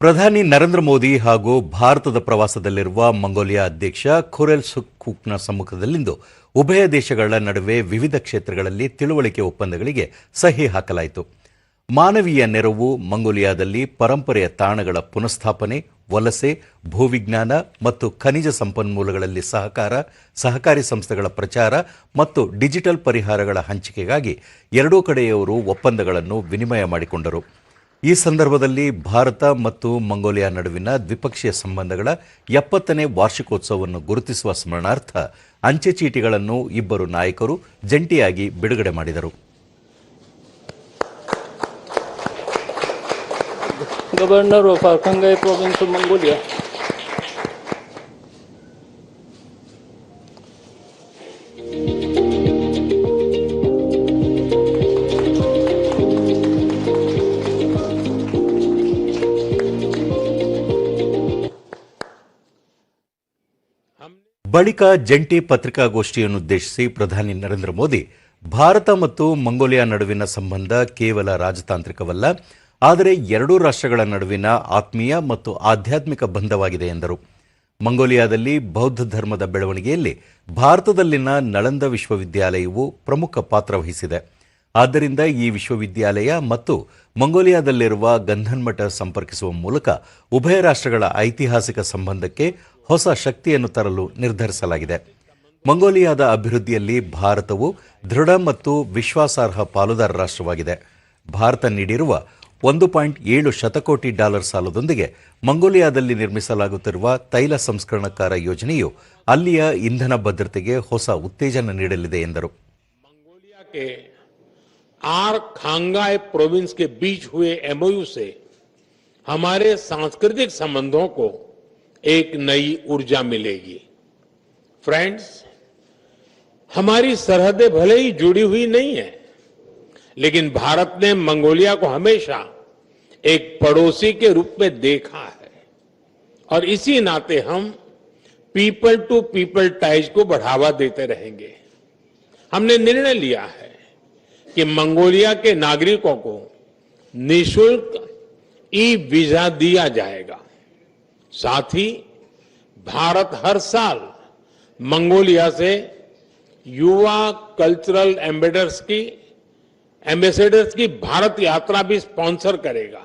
ಪ್ರಧಾನಿ ನರೇಂದ್ರ ಮೋದಿ ಹಾಗೂ ಭಾರತದ ಪ್ರವಾಸದಲ್ಲಿರುವ ಮಂಗೋಲಿಯಾ ಅಧ್ಯಕ್ಷ ಖುರೆಲ್ ಸುಖೂಕ್ನ ಸಮ್ಮುಖದಲ್ಲಿಂದು ಉಭಯ ದೇಶಗಳ ನಡುವೆ ವಿವಿಧ ಕ್ಷೇತ್ರಗಳಲ್ಲಿ ತಿಳುವಳಿಕೆ ಒಪ್ಪಂದಗಳಿಗೆ ಸಹಿ ಹಾಕಲಾಯಿತು. ಮಾನವೀಯ ನೆರವು ಮಂಗೋಲಿಯಾದಲ್ಲಿ ಪರಂಪರೆಯ ತಾಣಗಳ ಪುನಃಸ್ಥಾಪನೆ, ವಲಸೆ, ಭೂವಿಜ್ಞಾನ ಮತ್ತು ಖನಿಜ ಸಂಪನ್ಮೂಲಗಳಲ್ಲಿ ಸಹಕಾರ, ಸಹಕಾರಿ ಸಂಸ್ಥೆಗಳ ಪ್ರಚಾರ ಮತ್ತು ಡಿಜಿಟಲ್ ಪರಿಹಾರಗಳ ಹಂಚಿಕೆಗಾಗಿ ಎರಡೂ ಕಡೆಯವರು ಒಪ್ಪಂದಗಳನ್ನು ವಿನಿಮಯ ಮಾಡಿಕೊಂಡರು. ಈ ಸಂದರ್ಭದಲ್ಲಿ ಭಾರತ ಮತ್ತು ಮಂಗೋಲಿಯಾ ನಡುವಿನ ದ್ವಿಪಕ್ಷೀಯ ಸಂಬಂಧಗಳ ಎಪ್ಪತ್ತನೇ ವಾರ್ಷಿಕೋತ್ಸವವನ್ನು ಗುರುತಿಸುವ ಸ್ಮರಣಾರ್ಥ ಅಂಚೆ ಚೀಟಿಗಳನ್ನು ಇಬ್ಬರು ನಾಯಕರು ಜಂಟಿಯಾಗಿ ಬಿಡುಗಡೆ ಮಾಡಿದರು. Governor of Arkhangai ಬಳಿಕ ಜಂಟಿ ಪತ್ರಿಕಾಗೋಷ್ಠಿಯನ್ನುದ್ದೇಶಿಸಿ ಪ್ರಧಾನಿ ನರೇಂದ್ರ ಮೋದಿ, ಭಾರತ ಮತ್ತು ಮಂಗೋಲಿಯಾ ನಡುವಿನ ಸಂಬಂಧ ಕೇವಲ ರಾಜತಾಂತ್ರಿಕವಲ್ಲ, ಆದರೆ ಎರಡೂ ರಾಷ್ಟ್ರಗಳ ನಡುವಿನ ಆತ್ಮೀಯ ಮತ್ತು ಆಧ್ಯಾತ್ಮಿಕ ಬಂಧವಾಗಿದೆ ಎಂದರು. ಮಂಗೋಲಿಯಾದಲ್ಲಿ ಬೌದ್ಧ ಧರ್ಮದ ಬೆಳವಣಿಗೆಯಲ್ಲಿ ಭಾರತದಲ್ಲಿನ ನಳಂದ ವಿಶ್ವವಿದ್ಯಾಲಯವು ಪ್ರಮುಖ ಪಾತ್ರ ವಹಿಸಿದೆ. ಆದ್ದರಿಂದ ಈ ವಿಶ್ವವಿದ್ಯಾಲಯ ಮತ್ತು ಮಂಗೋಲಿಯಾದಲ್ಲಿರುವ ಗಂಧನ್ಮಠ ಸಂಪರ್ಕಿಸುವ ಮೂಲಕ ಉಭಯ ರಾಷ್ಟ್ರಗಳ ಐತಿಹಾಸಿಕ ಸಂಬಂಧಕ್ಕೆ ಹೊಸ ಶಕ್ತಿಯನ್ನು ತರಲು ನಿರ್ಧರಿಸಲಾಗಿದೆ ಮಂಗೋಲಿಯಾದ ಅಭಿವೃದ್ಧಿಯಲ್ಲಿ ಭಾರತವು ದೃಢ ಮತ್ತು ವಿಶ್ವಾಸಾರ್ಹ ಪಾಲುದಾರ ರಾಷ್ಟ್ರವಾಗಿದೆ ಭಾರತ ನೀಡಿರುವ ಒಂದು ಪಾಯಿಂಟ್ ಏಳು ಶತಕೋಟಿ ಡಾಲರ್ ಸಾಲದೊಂದಿಗೆ ಮಂಗೋಲಿಯಾದಲ್ಲಿ ನಿರ್ಮಿಸಲಾಗುತ್ತಿರುವ ತೈಲ ಸಂಸ್ಕರಣಕಾರ ಯೋಜನೆಯು ಅಲ್ಲಿಯ ಇಂಧನ ಭದ್ರತೆಗೆ ಹೊಸ ಉತ್ತೇಜನ ನೀಡಲಿದೆ ಎಂದರು मंगोलिया के आर खांगाई प्रोविंस के बीच हुए एमओयू से हमारे सांस्कृतिक संबंधों को एक नई ऊर्जा मिलेगी। फ्रेंड्स हमारी सरहदें भले ही जुड़ी हुई नहीं है, लेकिन भारत ने मंगोलिया को हमेशा एक पड़ोसी के रूप में देखा है। और इसी नाते हम पीपल टू पीपल टाइज को बढ़ावा देते रहेंगे। हमने निर्णय लिया है कि मंगोलिया के नागरिकों को निशुल्क ई वीज़ा दिया जाएगा। साथ ही भारत हर साल मंगोलिया से युवा कल्चरल एम्बेडर्स की एम्बेसडर्स की भारत यात्रा भी स्पॉन्सर करेगा।